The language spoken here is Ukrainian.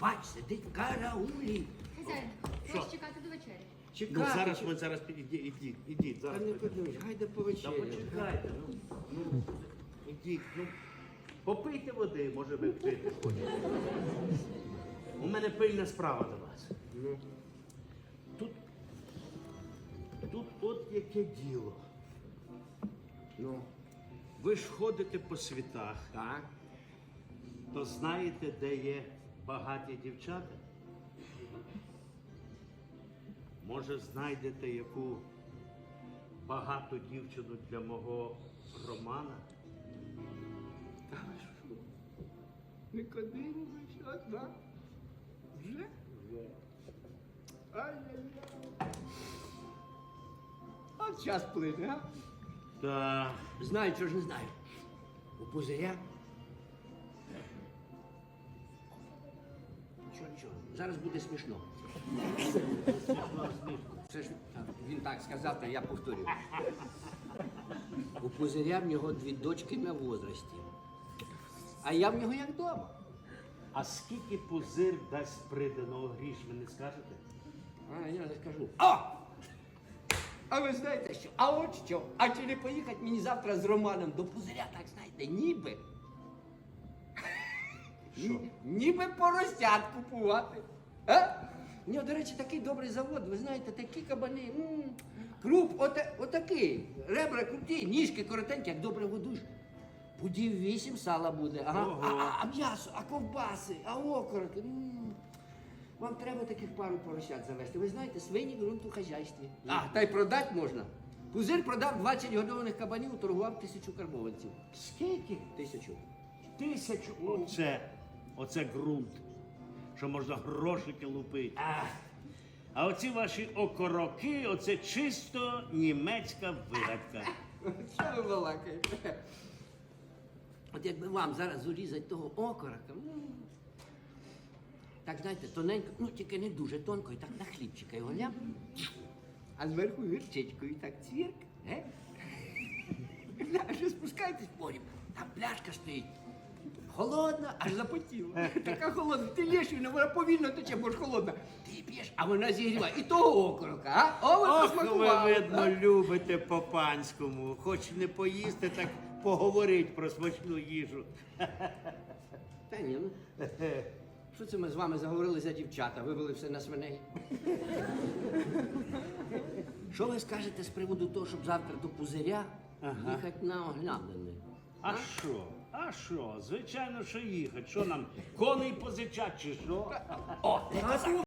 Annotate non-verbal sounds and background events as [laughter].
Бач, сидить в караулі. Хазяїн, Що? чекати до вечері. Ну зараз ми зараз підійдіть, ідіть, ідіть, Та зараз. не підійдіть. подивись, гайде Та повечеряємо. почекайте, ну, ну, ідіть, ну, попийте води, може ви пити хочете. У мене пильна справа до вас. Ну, Тут, тут от яке діло. ну, Ви ж ходите по світах, так. то знаєте, де є багаті дівчата? Може, знайдете яку багату дівчину для мого Романа? Та що? Никодимович, одна. Вже? Ай-яй-яй. От час плине, а? Та Знаю, чого ж не знаю. У пузиря. Зараз буде смішно. Це ж він так сказав, та я повторю. У пузиря в нього дві дочки на возрасті. А я в нього як вдома. А скільки пузир дасть приданого гріш, ви не скажете? А я не скажу. О! А ви знаєте що? А от що? А чи не поїхати мені завтра з Романом до пузиря, так знаєте, ніби. Ні- Ніби поросят купувати. А? У нього, до речі, такий добрий завод, ви знаєте, такі кабани. м, Круп, ота, отакий. Ребра круті, ніжки коротенькі, як добре годуєш. Пудів вісім сала буде. Ага. А, а, а м'ясо, а ковбаси, а окороки. м. Вам треба таких пару поросят завести. Ви знаєте, свині ґрунт у хазяйстві. А, та й продати можна. Пузир продав 20 годованих кабанів, торгував тисячу карбованців. Скільки? Тисячу. Тисячу. Оце, оце ґрунт, що можна грошики лупити. А, А оці ваші окороки, оце чисто німецька вигадка. [laughs] що ви балакаєте? От якби вам зараз урізати того окорока, м, так знаєте, тоненько, ну тільки не дуже тонко, і так на хлібчика його ляп. А зверху гірчичкою так цвірк, ге? [laughs] Аж ви спускаєтесь поріб, там пляшка стоїть. Холодна, аж запотіла. Така холодна. Ти лєш її, вона повільно тече, бо ж холодна. Ти п'єш, а вона зігріває. І того окорока, а? О, ви Ох, ви, посмакували, видно, а? любите по-панському. Хоч не поїсти, так поговорить про смачну їжу. Та ні, ну. Що це ми з вами заговорили за дівчата, вивели все на свиней? Що ви скажете з приводу того, щоб завтра до пузиря їхати на оглядини? А що? А що? Звичайно, що їхати. Що нам? Коней позичать чи що? О.